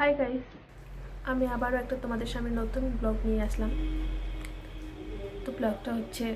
Hi guys আমি আবারও একটা তোমাদের সামনে নতুন ব্লগ নিয়ে আসলাম। তো ব্লগটা হচ্ছে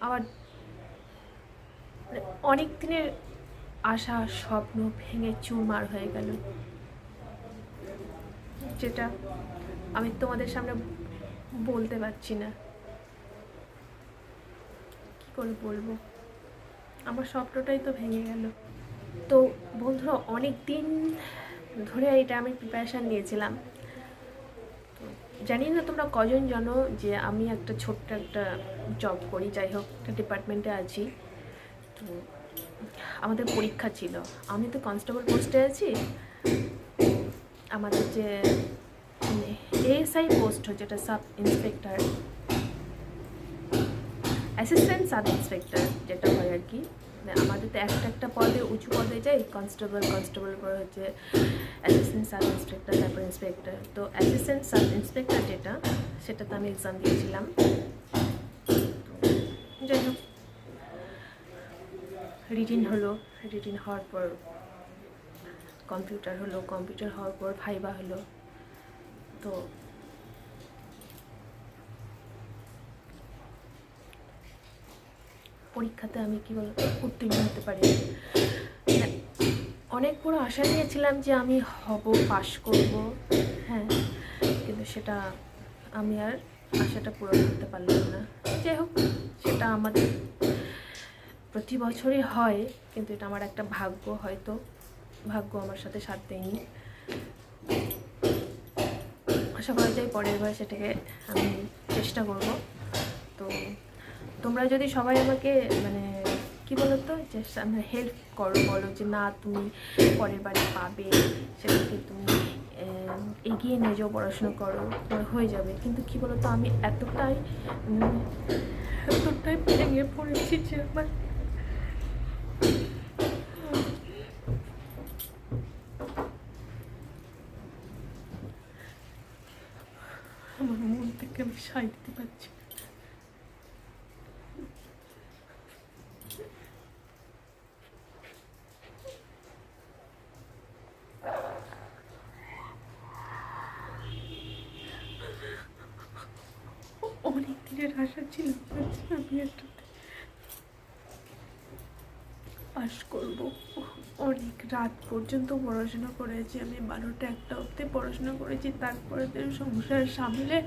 আমার অনেক দিনের আশা, স্বপ্ন ভেঙে চুরমার হয়ে গেল। যেটা আমি তোমাদের সামনে বলতে পারছি না। কি করে বলব? আমার স্বপ্নটাই তো ভেঙে গেল। তো বন্ধুরা অনেক দিন ধরে এটা আমি প্রিপারেশান নিয়েছিলাম। জানি না তোমরা কজন জানো যে আমি একটা ছোট্ট একটা জব করি, যাই হোক, একটা ডিপার্টমেন্টে আছি। তো আমাদের পরীক্ষা ছিল। আমি তো কনস্টেবল পোস্টে আছি। আমাদের যে এএসআই পোস্ট হচ্ছে যেটা sub inspector assistant sub inspector যেটা হয় আর কি। আমাদের তো একটা একটা পদে, উঁচু পদে যাই কনস্টেবল কনস্টেবল পরে হচ্ছে অ্যাসিস্ট্যান্ট সাব ইন্সপেক্টর তারপর ইন্সপেক্টর তো অ্যাসিস্ট্যান্ট সাব ইন্সপেক্টর যেটা, সেটাতে আমি এক্সাম দিয়েছিলাম। যাই হোক রিটিন হলো রিটিন হওয়ার পর কম্পিউটার হলো কম্পিউটার হওয়ার পর ভাইবা হলো। তো পরীক্ষাতে আমি কী বল উত্তীর্ণ হতে পারি মানে অনেক বড় আশা নিয়েছিলাম যে আমি হব, পাশ করব হ্যাঁ কিন্তু সেটা আমি আর আশাটা পূরণ করতে পারলাম না। যাই হোক, সেটা আমাদের প্রতি বছরই হয়, কিন্তু এটা আমার একটা ভাগ্য হয়তো, ভাগ্য আমার সাথে সাথ দেয়নি। আশা করা যায় পরের বার সেটাকে আমি চেষ্টা করব। তো তোমরা যদি সবাই আমাকে মানে কি বলো তো যে হেল্প করো, বলো যে না, তুমি পরের বারে পাবে, সেটাকে তুমি এগিয়ে নিয়ে যাও, পড়াশুনো করো, তোমার হয়ে যাবে। কিন্তু কি বলো তো আমি এতটাই এতটাই ভেঙে পড়েছি যে আমার আমার মন থেকে আমি সাই দিতে পারছি না। অনেক দিনের আমি একটা পাস করব। অনেক রাত পর্যন্ত পড়াশোনা করেছি, আমি বারোটা একটা অবধি পড়াশোনা করেছি, তারপরে তো সংসার সামলে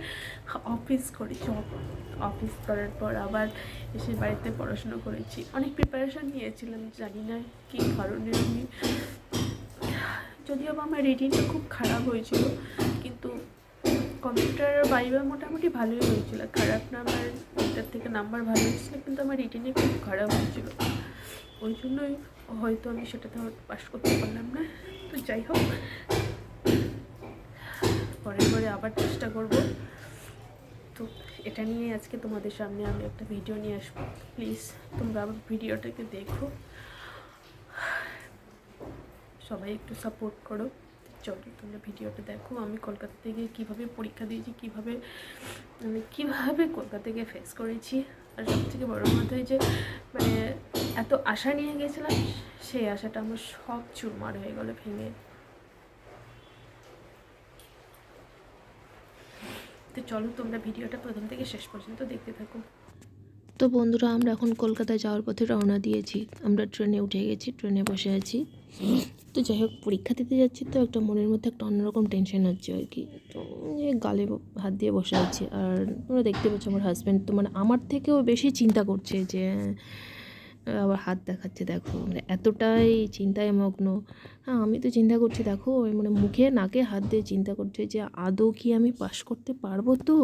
অফিস করেছি অফ- অফিস করার পর আবার এসে বাড়িতে পড়াশোনা করেছি। অনেক প্রিপারেশন নিয়েছিলাম, জানি না কী কারণে আমি। যদিও আমার রিডিংটা খুব খারাপ হয়েছিল কম্পিউটার বাইবা মোটামুটি ভালোই হয়েছিল। খারাপ না আমার থেকে নাম্বার ভালো হয়েছিল, কিন্তু আমার রিটেনে খুব খারাপ হয়েছিল। ওই জন্যই হয়তো আমি সেটাতে পাস করতে পারলাম না। তো যাই হোক পরের পরে আবার চেষ্টা করব। তো এটা নিয়ে আজকে তোমাদের সামনে আমি একটা ভিডিও নিয়ে আসব। প্লিজ তোমরা আমার ভিডিওটাকে দেখো। সবাই একটু সাপোর্ট করো। চলো তোমরা ভিডিওটা দেখো, আমি কলকাতা থেকে কীভাবে পরীক্ষা দিয়েছি, কীভাবে আমি কীভাবে কলকাতা থেকে ফেস করেছি। আর সব থেকে বড় কথা যে মানে এত আশা নিয়ে গেছিলাম, সেই আশাটা আমার সব চুরমার হয়ে গেলো, ভেঙে। তো চলো, তোমরা ভিডিওটা প্রথম থেকে শেষ পর্যন্ত দেখতে থাকো। তো বন্ধুরা, আমরা এখন কলকাতায় যাওয়ার পথে রওনা দিয়েছি। আমরা ট্রেনে উঠে গেছি, ট্রেনে বসে আছি। তো যাই হোক, পরীক্ষা দিতে যাচ্ছি তো, একটা মনের মধ্যে একটা অন্যরকম টেনশন হচ্ছে আর কি। তো গালে হাত দিয়ে বসে আছি। আর তোমরা দেখতে পাচ্ছ আমার হাজব্যান্ড তো মানে আমার থেকেও বেশি চিন্তা করছে যে আবার হাত দেখাচ্ছে, দেখো। মানে এতটাই চিন্তায় মগ্ন। হ্যাঁ আমি তো চিন্তা করছি, দেখো মানে মুখে, নাকে হাত দিয়ে চিন্তা করছে যে, আদৌ কি আমি পাশ করতে পারব তো?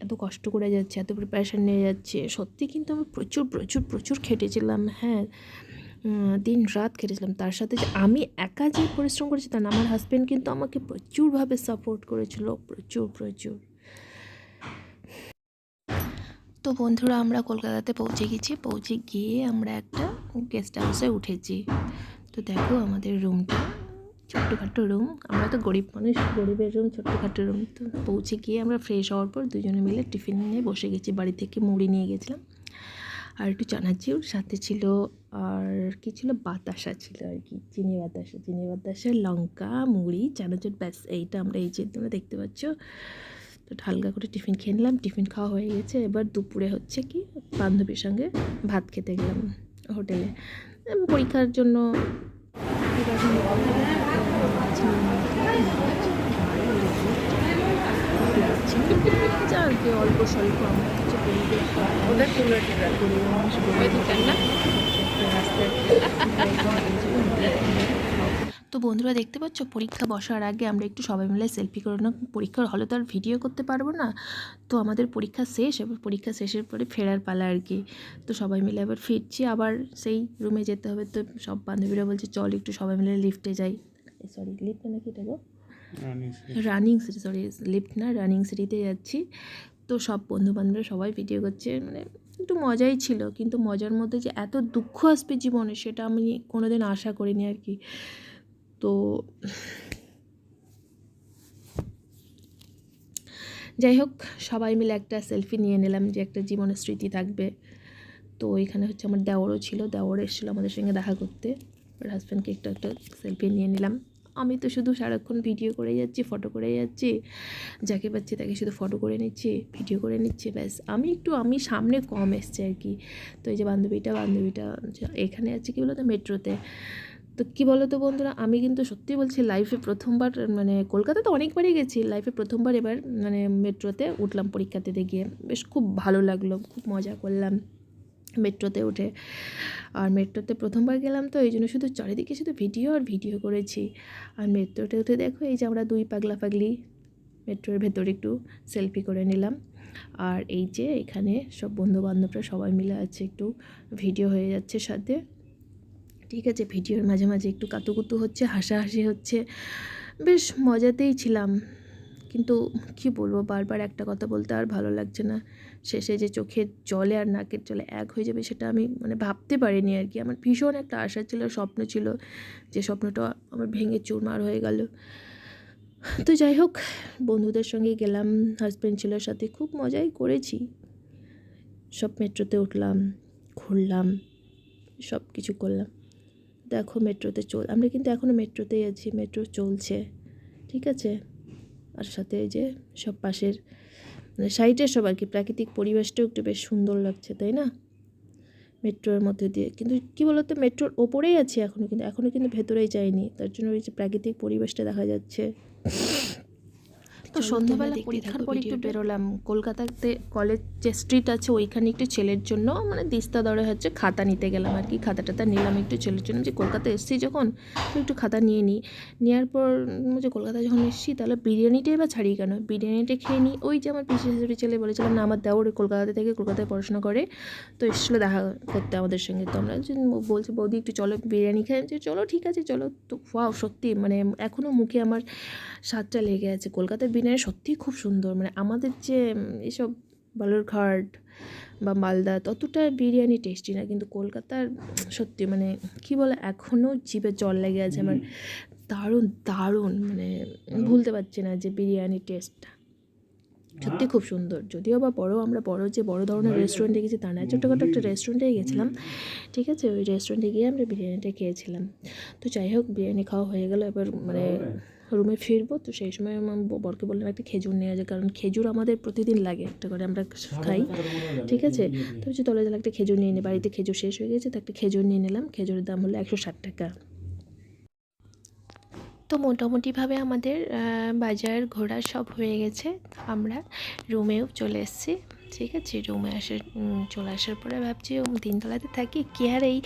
এত কষ্ট করে যাচ্ছে, এত প্রিপারেশান নিয়ে যাচ্ছে। সত্যি কিন্তু আমি প্রচুর প্রচুর প্রচুর খেটেছিলাম হ্যাঁ। দিন রাত খেটেছিলাম তার সাথে যে আমি একা যে পরিশ্রম করেছি তা না, আমার হাজব্যান্ড কিন্তু আমাকে প্রচুরভাবে সাপোর্ট করেছিল, প্রচুর প্রচুর। তো বন্ধুরা, আমরা কলকাতাতে পৌঁছে গেছি। পৌঁছে গিয়ে আমরা একটা গেস্ট হাউসে উঠেছি। তো দেখো আমাদের রুমটা ছোট্টখাটো রুম আমরা তো গরিব মানুষ, গরিবের রুম ছোট্টখাটো রুম তো পৌঁছে গিয়ে আমরা ফ্রেশ হওয়ার পর দুজনে মিলে টিফিন নিয়ে বসে গেছি। বাড়ি থেকে মুড়ি নিয়ে গেছিলাম। আর একটু চানাচুর, সাথে ছিল, আর কি ছিল? বাতাসা ছিল আর কি, চিনি বাতাসা চিনি বাতাসা, লঙ্কা, মুড়ি, চানাচুর, ব্যাস, এইটা আমরা এই যে তোমরা দেখতে পাচ্ছ। তো হালকা করে টিফিন খেয়ে নিলাম, টিফিন খাওয়া হয়ে গেছে। এবার দুপুরে হচ্ছে কি? বান্ধবীর সঙ্গে ভাত খেতে গেলাম হোটেলে। পরীক্ষার জন্য এবার মাছ নিয়ে নিয়েছি। যা আর কি অল্প স্বল্প আমার কিছু পরিবেশ ওদের তুলো টিকা ওই দুটার না? তো বন্ধুরা দেখতে পাচ্ছ পরীক্ষা বসার আগে আমরা একটু সবাই মিলে সেলফি করে না পরীক্ষার হলে তো আর ভিডিও করতে পারব না। তো আমাদের পরীক্ষা শেষ এবার পরীক্ষা শেষের পরে ফেরার পালা আর কি। তো সবাই মিলে আবার ফিরছি আবার সেই রুমে যেতে হবে। তো সব বান্ধবীরা বলছে চল একটু সবাই মিলে লিফটে যাই। সরি লিফট নাকি এটা গো? রানিং সিটি সরি লিফট না রানিং সিটিতে যাচ্ছি। তো সব বন্ধু বান্ধবরা সবাই ভিডিও করছে মানে একটু মজাই ছিল, কিন্তু মজার মধ্যে যে এত দুঃখ আসবে জীবনে সেটা আমি কোনোদিন আশা করিনি আর কি। তো যাই হোক, সবাই মিলে একটা সেলফি নিয়ে নিলাম যে একটা জীবনের স্মৃতি থাকবে। তো এখানে হচ্ছে আমার দেওরও ছিল, দেওর এসেছিল আমাদের সঙ্গে দেখা করতে। ওর হাজব্যান্ডকে একটা একটা সেলফি নিয়ে নিলাম। আমি তো শুধু সারাক্ষণ ভিডিও করে যাচ্ছি ফটো করে যাচ্ছি। যাকে পাচ্ছি তাকে শুধু ফটো করে নিচ্ছি ভিডিও করে নিচ্ছি, ব্যাস। আমি একটু, আমি সামনে কম এসছে আর কি। তো এই যে বান্ধবীটা বান্ধবীটা এখানে আছে কি বলো তো মেট্রোতে। তো কী বলো তো বন্ধুরা, আমি কিন্তু সত্যি বলছি লাইফে প্রথমবার মানে কলকাতাতে অনেকবারই গেছি। লাইফে প্রথমবার এবার মানে মেট্রোতে উঠলাম পরীক্ষা দিতে গিয়ে। বেশ খুব ভালো লাগল, খুব মজা করলাম। মেট্রোতে উঠে। আর মেট্রোতে প্রথমবার গেলাম তো, এই জন্য শুধু চারিদিকে শুধু ভিডিও আর ভিডিও করেছি। আর মেট্রোতে উঠে দেখো, এই যে আমরা দুই পাগলা পাগলি মেট্রোর ভেতরে একটু সেলফি করে নিলাম। আর এই যে এখানে সব বন্ধু বান্ধবরা সবাই মিলে আছে, একটু ভিডিও হয়ে যাচ্ছে সাথে। ঠিক আছে, ভিডিওর মাঝে মাঝে একটু কাতুকুতু হচ্ছে, হাসাহাসি হচ্ছে। বেশ মজাতেই ছিলাম। কিন্তু কি বলব? বারবার একটা কথা বলতে আর ভালো লাগছে না। শেষে যে চোখের জলে আর নাকের জলে এক হয়ে যাবে সেটা আমি মানে ভাবতে পারিনি আর কি। আমার ভীষণ একটা আশা ছিল, স্বপ্ন ছিল যে স্বপ্নটা আমার ভেঙে চুরমার হয়ে গেল। তো যাই হোক, বন্ধুদের সঙ্গে গেলাম হাজব্যান্ড ছিল সাথে, খুব মজাই করেছি। সব মেট্রোতে উঠলাম, ঘুরলাম সব কিছু করলাম। দেখো মেট্রোতে চল, আমরা কিন্তু এখনও মেট্রোতেই আছি, মেট্রো চলছে, ঠিক আছে? আর সাথে এই যে সব পাশের মানে সাইডের সব আর কি, প্রাকৃতিক পরিবেশটাও একটু বেশ সুন্দর লাগছে, তাই না? মেট্রোর মধ্যে দিয়ে, কিন্তু কী বলতো, মেট্রোর ওপরেই আছে এখনও কিন্তু এখনও কিন্তু ভেতরেই যায়নি তার জন্য ওই যে প্রাকৃতিক পরিবেশটা দেখা যাচ্ছে। তো সন্ধ্যাবেলা পরীক্ষার পর একটু বেরোলাম। কলকাতাতে কলেজ যে স্ট্রিট আছে ওইখানে একটু ছেলের জন্য মানে দিস্তা দরে হচ্ছে খাতা নিতে গেলাম আর কি। খাতা টাতা নিলাম একটু ছেলের জন্য। যে কলকাতা এসেছি যখন তো একটু খাতা নিয়ে নিই। নেওয়ার পর যে কলকাতা যখন এসছি তাহলে বিরিয়ানিটাই বা ছাড়ি কেন? বিরিয়ানিটা খেয়ে নিই। ওই যে আমার পিসি শাশুড়ি ছেলে বলেছিলাম না আমার দেওয়ার কলকাতা থেকে কলকাতায় পড়াশোনা করে। তো এসেছিল দেখা করতে আমাদের সঙ্গে। তো আমরা বলছি বৌদি একটু চলো বিরিয়ানি খাই চলো ঠিক আছে চলো। তো ওয়াও সত্যি মানে এখনও মুখে আমার স্বাদটা লেগে আছে। কলকাতার বিরিয়ানি সত্যিই খুব সুন্দর। মানে আমাদের যে এসব বালুরঘাট বা মালদা ততটা বিরিয়ানি টেস্টি না কিন্তু কলকাতার সত্যি মানে কি বলে এখনও জিভে জল লেগে আছে আমার। দারুণ দারুণ মানে ভুলতে পারছি না যে বিরিয়ানি টেস্টটা সত্যি খুব সুন্দর। যদিও বা বড় আমরা বড় যে বড় ধরনের রেস্টুরেন্টে গেছি তা না ছোটোখাটো একটা রেস্টুরেন্টে গেছিলাম। ঠিক আছে ওই রেস্টুরেন্টে গিয়ে আমরা বিরিয়ানিটা খেয়েছিলাম। তো যাই হোক বিরিয়ানি খাওয়া হয়ে গেল। এবার মানে রুমে ফিরবো তো সেই সময় আমার বরকে বললাম একটা খেজুর নিয়ে যায় কারণ খেজুর আমাদের প্রতিদিন লাগে একটা করে আমরা খাই। ঠিক আছে? তো হচ্ছে তলে তাহলে একটা খেজুর নিয়ে নিই বাড়িতে খেজুর শেষ হয়ে গেছে তো একটা খেজুর নিয়ে নিলাম। খেজুরের দাম হলো একশো ষাট টাকা। তো মোটামুটিভাবে আমাদের বাজার ঘোরা সব হয়ে গেছে। আমরা রুমেও চলে এসেছি। ঠিক আছে, রুমে আসার চলে আসার পরে ভাবছি তিনতলাতে থাকি, কি আর এই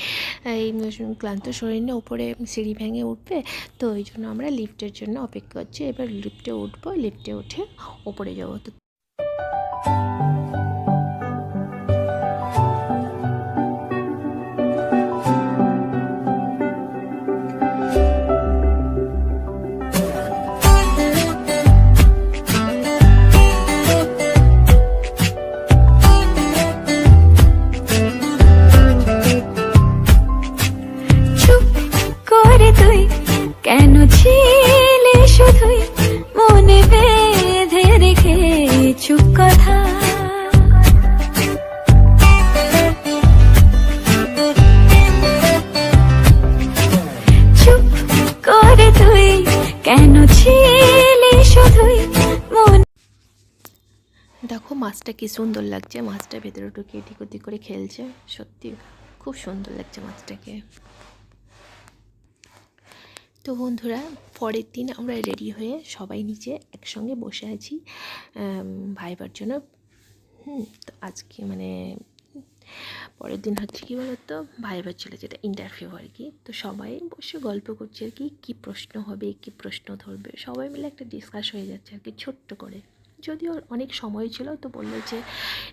ক্লান্ত শরীর না উপরে সিঁড়ি ভেঙে উঠবে? তো ওই জন্য আমরা লিফটের জন্য অপেক্ষা করছি। এবার লিফটে উঠবো লিফটে উঠে ওপরে যাব। তো মাছটা কি সুন্দর লাগছে? মাছটা ভেতরে ঢুকে এদিক ওদিক করে খেলছে। সত্যি খুব সুন্দর লাগছে মাছটাকে। তো বন্ধুরা, পরের দিন আমরা রেডি হয়ে সবাই নিচে একসঙ্গে বসে আছি ভাইবার জন্য। হুম, তো আজকে মানে পরের দিন হচ্ছে কি বলতো? ভাইবার ছিল যেটা ইন্টারভিউ আর কি। তো সবাই বসে গল্প করছে আর কি, কী প্রশ্ন হবে, কী প্রশ্ন ধরবে? সবাই মিলে একটা ডিসকাস হয়ে যাচ্ছে আর কি, ছোট্ট করে। যদিও অনেক সময় ছিল, তো বলল যে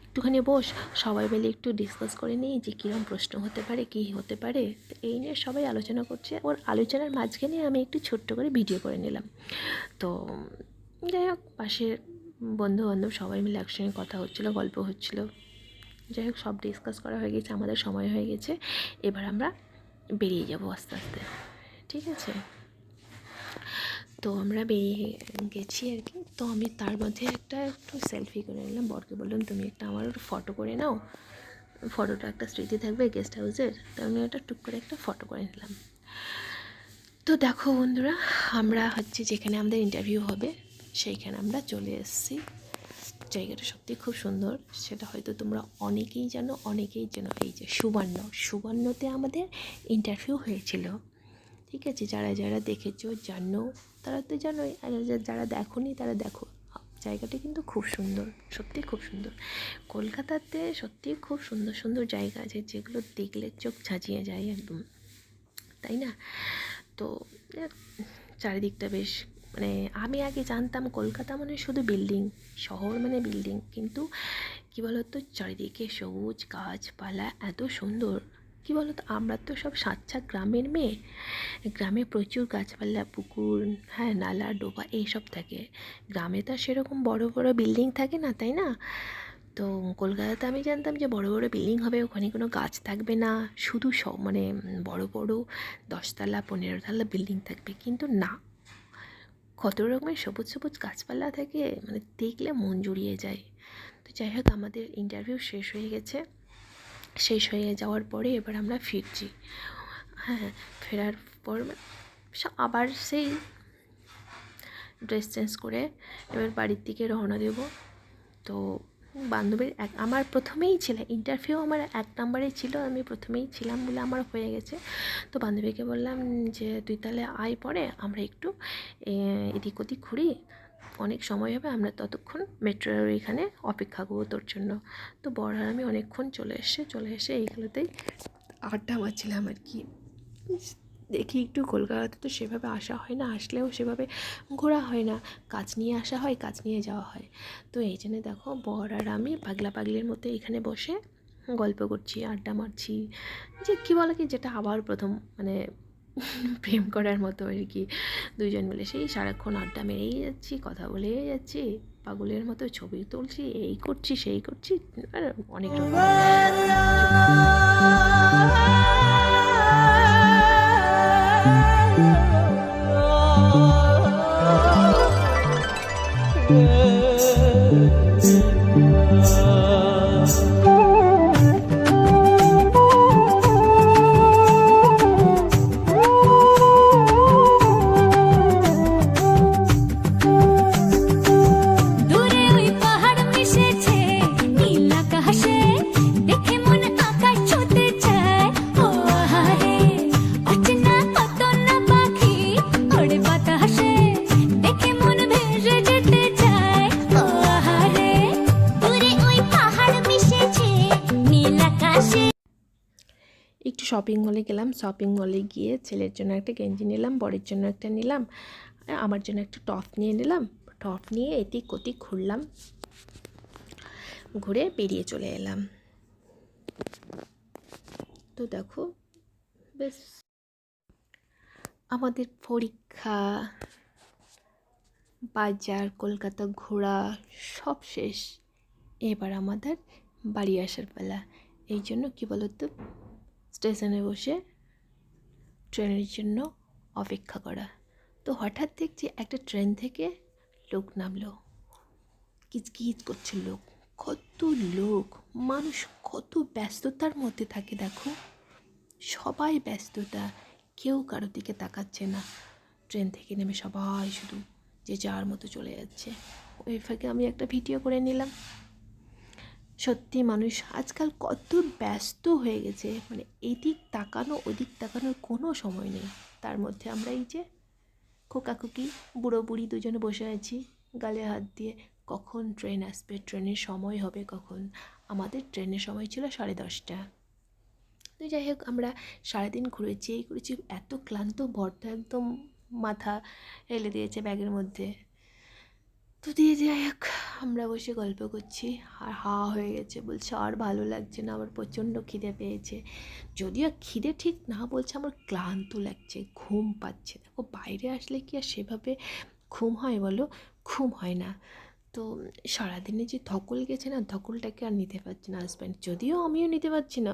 একটুখানি বস, সবাই মিলে একটু ডিসকাস করে নিই যে কীরকম প্রশ্ন হতে পারে, কী হতে পারে। তো এই নিয়ে সবাই আলোচনা করছে। ওর আলোচনার মাঝখানে আমি একটু ছোট্ট করে ভিডিও করে নিলাম। তো যাই হোক, পাশের বন্ধু বান্ধব সবাই মিলে একসঙ্গে কথা হচ্ছিল, গল্প হচ্ছিল। যাই হোক, সব ডিসকাস করা হয়ে গেছে, আমাদের সময় হয়ে গেছে। এবার আমরা বেরিয়ে যাব আস্তে আস্তে। ঠিক আছে? তো আমরা বেরিয়ে গেছি আর কি। তো আমি তার মধ্যে একটা একটু সেলফি করে নিলাম। বরকে বললাম, তুমি একটা আমার ফটো করে নাও। ফটোটা একটা স্মৃতি থাকবে গেস্ট হাউসের তো আমি একটা টুক করে একটা ফটো করে নিলাম। তো দেখো বন্ধুরা, আমরা হচ্ছে যেখানে আমাদের ইন্টারভিউ হবে, সেইখানে আমরা চলে এসেছি। জায়গাটা সত্যি খুব সুন্দর। সেটা হয়তো তোমরা অনেকেই জানো অনেকেই জানো। এই যে সুবর্ণ, সুবর্ণতে আমাদের ইন্টারভিউ হয়েছিল। ঠিক আছে, যারা যারা দেখেছ, জানো, তারা তো জানোই, আর যারা দেখোনি, তারা দেখো। জায়গাটা কিন্তু খুব সুন্দর, সত্যি খুব সুন্দর। কলকাতাতে সত্যি খুব সুন্দর সুন্দর জায়গা আছে, যেগুলো দেখলে চোখ ঝাঁচিয়ে যায় একদম। তাই না? তো চারিদিকটা বেশ মানে আমি আগে জানতাম কলকাতা মানে শুধু বিল্ডিং, শহর মানে বিল্ডিং, কিন্তু কী বলতো, চারিদিকে সবুজ গাছপালা, এত সুন্দর। কী বলতো? আমরা তো সব সাচ্চা গ্রামের মেয়ে। গ্রামে প্রচুর গাছপালা, পুকুর হ্যাঁ নালা, ডোবা এইসব থাকে। গ্রামে তো সেরকম বড় বড় বিল্ডিং থাকে না, তাই না? তো কলকাতাতে আমি জানতাম যে বড় বড় বিল্ডিং হবে, ওখানে কোনো গাছ থাকবে না। শুধু সব মানে বড় বড় দশতলা পনেরো তলা বিল্ডিং থাকবে। কিন্তু না। কত রকমের সবুজ সবুজ গাছপালা থাকে মানে দেখলে মন জুড়িয়ে যায়। তো যাই হোক, আমাদের ইন্টারভিউ শেষ হয়ে গেছে। শেষ হয়ে যাওয়ার পরে এবার আমরা ফিরছি। হ্যাঁ ফেরার পর আবার সেই ড্রেস চেঞ্জ করে এবার বাড়ির দিকে রওনা দেব। তো বান্ধবীর এক, আমার প্রথমেই ছিল ইন্টারভিউ আমার এক নম্বরেই ছিল, আমি প্রথমেই ছিলাম বলে আমার হয়ে গেছে। তো বান্ধবীকে বললাম যে, তুই তাহলে আয় পরে, আমরা একটু এদিক ওদিক ঘুরি। অনেক সময় হবে, আমরা ততক্ষণ মেট্রোর এখানে অপেক্ষা করব তোর জন্য। তো বড় আর আমি অনেকক্ষণ চলে এসে চলে এসে এইগুলোতেই আড্ডা মারছিলাম আর কি। দেখি একটু কলকাতাতে তো সেভাবে আসা হয় না, আসলেও সেভাবে ঘোরা হয় না। কাজ নিয়ে আসা হয়, কাজ নিয়ে যাওয়া হয়। তো এই জন্য দেখো বর আর আমি পাগলা পাগলির মতো এখানে বসে গল্প করছি, আড্ডা মারছি। যে কী বলে কি, যেটা আবার প্রথম মানে প্রেম করার মতো আর কি। দুজন মিলে সেই সারাক্ষণ আড্ডা মেরেই যাচ্ছি, কথা বলেই যাচ্ছি, পাগলের মতো ছবি তুলছি, এই করছি, সেই করছি, আর অনেক রকম। শপিং মলে গেলাম শপিং মলে গিয়ে ছেলের জন্য একটা গেঞ্জি নিলাম, বরের জন্য একটা নিলাম আমার জন্য একটা টপ নিয়ে নিলাম টপ নিয়ে এদিক ওদিক ঘুরলাম, ঘুরে বেরিয়ে চলে এলাম। তো দেখো, বেশ। আমাদের পরীক্ষা, বাজার, কলকাতা ঘোরা সব শেষ। এবার আমাদের বাড়ি আসার পালা। এই জন্য কী বলতো? স্টেশনে বসে ট্রেনের জন্য অপেক্ষা করা। তো হঠাৎ দেখছি একটা ট্রেন থেকে লোক নামলো। কিচকিচ করছে লোক। কত লোক। মানুষ কত ব্যস্ততার মধ্যে থাকে, দেখো। সবাই ব্যস্ততা। কেউ কারও দিকে তাকাচ্ছে না। ট্রেন থেকে নেমে সবাই শুধু যে যার মতো চলে যাচ্ছে। ওই ফাঁকে আমি একটা ভিডিও করে নিলাম। সত্যি মানুষ আজকাল কত ব্যস্ত হয়ে গেছে। মানে এদিক তাকানো, ওদিক তাকানোর কোনো সময় নেই। তার মধ্যে আমরা এই যে খোকাখুকি বুড়ো বুড়ি দুজনে বসে আছি, গালে হাত দিয়ে, কখন ট্রেন আসবে, ট্রেনের সময় হবে কখন? আমাদের ট্রেনের সময় ছিল সাড়ে দশটা। তো যাই হোক, আমরা সারাদিন ঘুরেছি এই করেছি এত ক্লান্ত ভর্ত একদম মাথা হেলে দিয়েছে ব্যাগের মধ্যে। তো দিয়ে যাই হোক, আমরা বসে গল্প করছি। আর হা হয়ে গেছে, বলছে আর ভালো লাগছে না, আমার প্রচণ্ড খিদে পেয়েছে। যদিও খিদে ঠিক না, বলছে আমার ক্লান্ত লাগছে, ঘুম পাচ্ছে। দেখো, বাইরে আসলে কি আর সেভাবে ঘুম হয় বলো? ঘুম হয় না। তো সারাদিনে যে ধকল গেছে না, ধকলটাকে আর নিতে পারছি না হাজব্যান্ড যদিও আমিও নিতে পারছি না,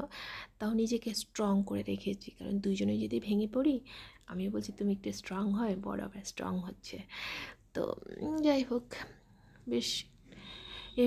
তাও নিজেকে স্ট্রং করে রেখেছি। কারণ দুজনে যদি ভেঙে পড়ি, আমিও বলছি, তুমি একটু স্ট্রং হয়, বড় আবার স্ট্রং হচ্ছে। তো যাই হোক বেশ। কি